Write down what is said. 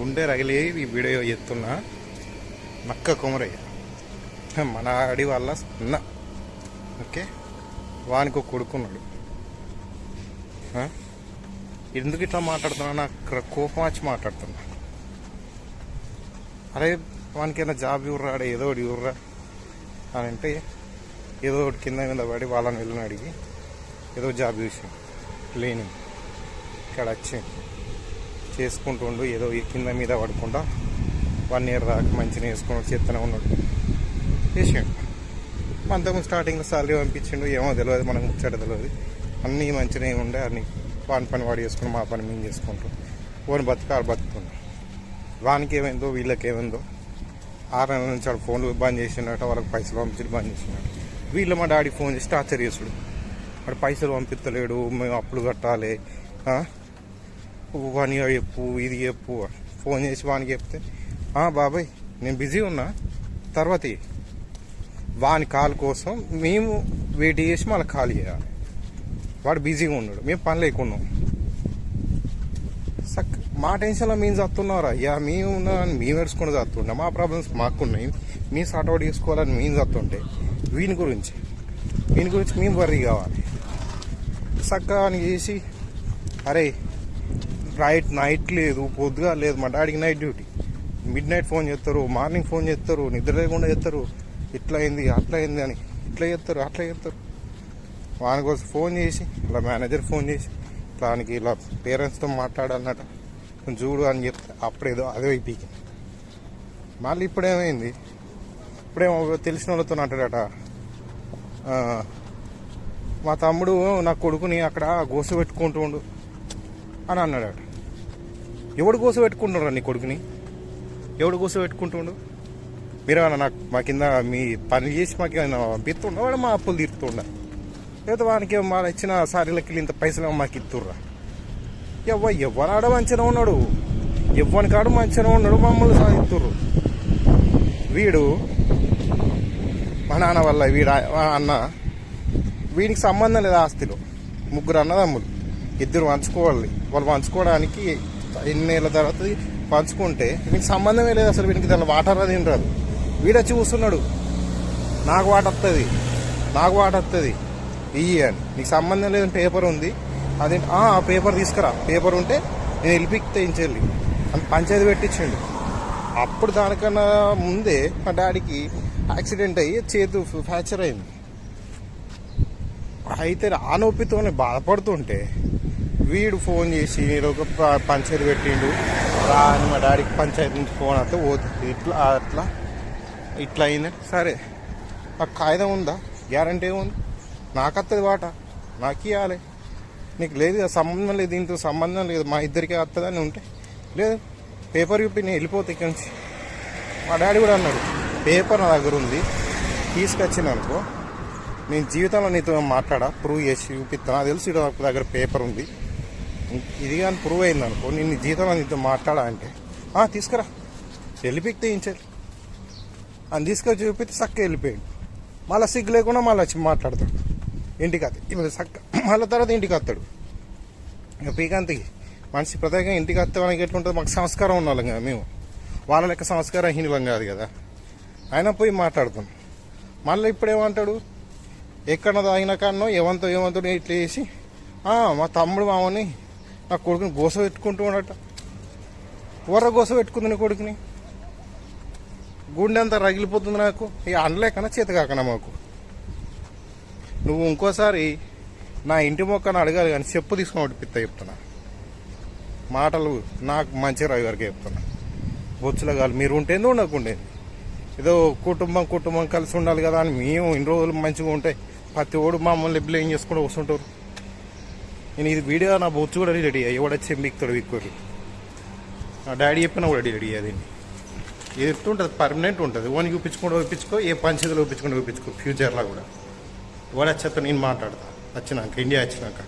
గుండె రగిలి ఈ వీడియో ఎత్తున్నా నక్క కుమరయ్య. మన ఆడి వాళ్ళ ఉన్న ఓకే? వానికి ఒక కొడుకున్నాడు ఎందుకు ఇట్లా మాట్లాడుతున్నా? నాకు కోపం వచ్చి మాట్లాడుతున్నా. అరే వానికి జాబ్ జాబ్ అడే ఏదో ఒకటి ఇవ్వరా? అని అంటే ఏదో ఒకటి కింద మీద పడి వాళ్ళని వెళ్ళిన అడిగి ఏదో జాబ్ చూసాం లేని ఇక్కడ వచ్చి చేసుకుంటుండు ఏదో ఈ కింద మీద పడకుండా వన్ ఇయర్ దాకా మంచిగా వేసుకున్నాడు చేస్తూనే ఉన్నాడు. చేసిండు. అంతకు స్టార్టింగ్లో సాలరీ పంపించిండు ఏమో తెలియదు మనకు ముచ్చట తెలియదు అన్నీ మంచిగా ఉండే అన్ని వాని పని వాడు చేసుకుని మా పని మేము చేసుకుంటాం ఓని బతుకారు బతుకుతున్నాం వానికి ఏమైందో వీళ్ళకి ఏమైందో ఆరు నెలల నుంచి వాడు ఫోన్లు బంద్ చేసినట్టు వాళ్ళకి పైసలు పంపించడం బంద్ చేసినట్టు వీళ్ళు మా డాడీ ఫోన్ చేసి టార్చర్ చేసుడు. వాడు పైసలు పంపిస్తలేడు మేము అప్పులు కట్టాలి ఆ? వాని చెప్పు ఇది చెప్పు ఫోన్ చేసి వానికి చెప్తే బాబాయ్ నేను బిజీ ఉన్నా తర్వాత వాని కాల్ కోసం మేము వెయిట్ చేసి మళ్ళీ కాల్ చేయాలి. వాడు బిజీగా ఉన్నాడు మేము పని లేకున్నాం సక్ మా టెన్షన్లో మేము చస్తున్నారా యా మేము ఉన్నామని మేము నడుచుకుని చస్తుండే మా ప్రాబ్లమ్స్ మాకున్నాయి. మేము సార్ట్అవుట్ చేసుకోవాలని మేము చస్తుంటే వీని గురించి వీని గురించి మేము వర్రీ కావాలి. చక్కగా చేసి అరే రైట్ నైట్ లేదు పొద్దుగా లేదు మా డాడీకి night duty midnight phone చేస్తారు మార్నింగ్ ఫోన్ చేస్తారు నిద్ర లేకుండా చేస్తారు. ఇట్లా అయింది అట్లా అయింది అని. ఇట్లా చేస్తారు అట్లా చేస్తారు. వాని కోసం ఫోన్ చేసి ఇలా మేనేజర్ ఫోన్ చేసి దానికి ఇలా పేరెంట్స్తో మాట్లాడాలన్నట. కొంచెం చూడు అని చెప్తే అప్పుడేదో అదే అయిపోయింది. మళ్ళీ ఇప్పుడేమైంది ఇప్పుడేమో తెలిసిన వాళ్ళతో అంటాడట మా తమ్ముడు నా కొడుకుని అక్కడ గోస పెట్టుకుంటుండు అని అన్నాడట. ఎవడు కోసం పెట్టుకుంటున్నాడు నీ కొడుకుని? ఎవడు కోసం పెట్టుకుంటుండు? మీరేమన్నా నాకు మా కింద మీ పని చేసి మాకు ఏమైనా పంపిస్తుండ? వాడు మా అప్పులు తీరుతుండ? లేదా వానికి మా ఇచ్చిన సారీలకి ఇంత పైసలు మాకు ఇస్తుర్రా ఎవ్వ ఎవ్వనాడ మంచిగా ఉన్నాడు. ఎవ్వని కాడు మంచిగా ఉన్నాడు మమ్మల్ని సాధిస్తుర్రు వీడు మా నాన్న వల్ల వీడు మా అన్న వీడికి సంబంధం లేదు ఆస్తిలో. ముగ్గురు అన్నదమ్ములు. ఇద్దరు పంచుకోవాలి. వాళ్ళు పంచుకోవడానికి ఎన్నేళ్ళ తర్వాత పంచుకుంటే వీనికి సంబంధమే లేదు అసలు వీనికి దాని వాటర్ అది రాదు. వీడొచ్చి కూర్చున్నాడు నాకు వాట వస్తుంది నాకు వాట వస్తుంది ఇయ్యి అని. నీకు సంబంధం లేదు పేపర్ ఉంది. అది "ఆ, పేపర్ తీసుకురా. పేపర్ ఉంటే నేను వెళ్ళిపికి తెయించెళ్ళి అని పంచాయతీ పెట్టించండి. అప్పుడు దానికన్నా ముందే మా డాడీకి యాక్సిడెంట్ అయ్యి చేతు ఫ్రాక్చర్ అయింది. అయితే ఆ నొప్పితోనే బాధపడుతుంటే వీడు ఫోన్ చేసి నేను ఒక పంచాయతీ పెట్టిండు. రా అని మా డాడీకి పంచాయతీ నుంచి ఫోన్ అయితే పోతుంది ఇట్లా అట్లా ఇట్లా అయిందంటే సరే. ఆ కాగితం ఉందా? గ్యారంటీ ఏముంది? నాకు వస్తుంది వాట. నాకు ఇవ్వాలి నీకు లేదు కదా, సంబంధం లేదు. దీంతో సంబంధం లేదు. మా ఇద్దరికి వస్తుందని ఉంటే లేదు. పేపర్ చూపి నేను వెళ్ళిపోతే ఇక్కడి నుంచి. మా డాడీ కూడా అన్నాడు పేపర్ నా దగ్గర ఉంది. తీసుకొచ్చిన అనుకో. నేను జీవితంలో నీతో మాట్లాడా? ప్రూవ్ చేసి చూపిస్తాను నాకు తెలుసు దగ్గర పేపర్ ఉంది. ఇది కానీ ప్రూవ్ అయింది అనుకో నిన్ను జీతం అని నీతో మాట్లాడా అంటే తీసుకురా. తీసుకురా వెళ్ళిపిక్తే ఇంచారు అని తీసుకొచ్చి చూపిస్తే చక్క వెళ్ళిపోయాడు. మళ్ళీ సిగ్గు లేకుండా మళ్ళీ వచ్చి మాట్లాడతాడు. ఇంటికి వస్తే ఇప్పుడు చక్క మళ్ళీ తర్వాత ఇంటికి వస్తాడు. ఇక మనిషి ప్రత్యేకంగా ఇంటికి వస్తే మనకి ఎట్లుంటుంది? మాకు సంస్కారం ఉన్న వాళ్ళం కదా మేము. వాళ్ళ లెక్క సంస్కారహీనులం కాదు కదా. అయినా పోయి మాట్లాడుతాం. మళ్ళీ ఇప్పుడు ఏమంటాడు? ఎక్కడ తాగిన కన్నో ఏమంతో ఏమంతో ఇట్లా చేసి మా తమ్ముడు మామని నా కొడుకుని గోస పెట్టుకుంటూ ఉండట వర్ర గోస పెట్టుకుంది నీ కొడుకుని. గుండె అంతా రగిలిపోతుంది నాకు. ఇక అనలేకనా చేత కాకనా మాకు. నువ్వు ఇంకోసారి నా ఇంటి మొక్కను అడగాలి కానీ చెప్పు తీసుకొని పిత్త చెప్తున్నా. మాటలు నాకు మంచి రవి గారికి చెప్తున్నా. బొచ్చుల కాదు మీరు ఉంటేంది ఉండకుండేది. ఏదో కుటుంబం కుటుంబం కలిసి ఉండాలి కదా అని మేము ఇన్ని రోజులు మంచిగా ఉంటాయి ప్రతి ఓడు మమ్మల్ని ఏం చేసుకుంటూ వస్తుంటారు నేను ఇది వీడియో నా బొచ్చు కూడా రెడీ ఎవడొచ్చి ఎంబిక్తాడు విక్కురు నా డాడీ చెప్పినా కూడా రెడీ అయ్యేది ఇది ఎట్టుంటుంది పర్మనెంట్ ఉంటుంది. ఓన్ చూపించుకుంటూ చూపించుకో ఏ పంచాయతీలో చూపించుకుంటూ చూపించుకో ఫ్యూచర్లో కూడా. వాడు వచ్చేస్తా నేను మాట్లాడతా. వచ్చినాక ఇండియా వచ్చినాక.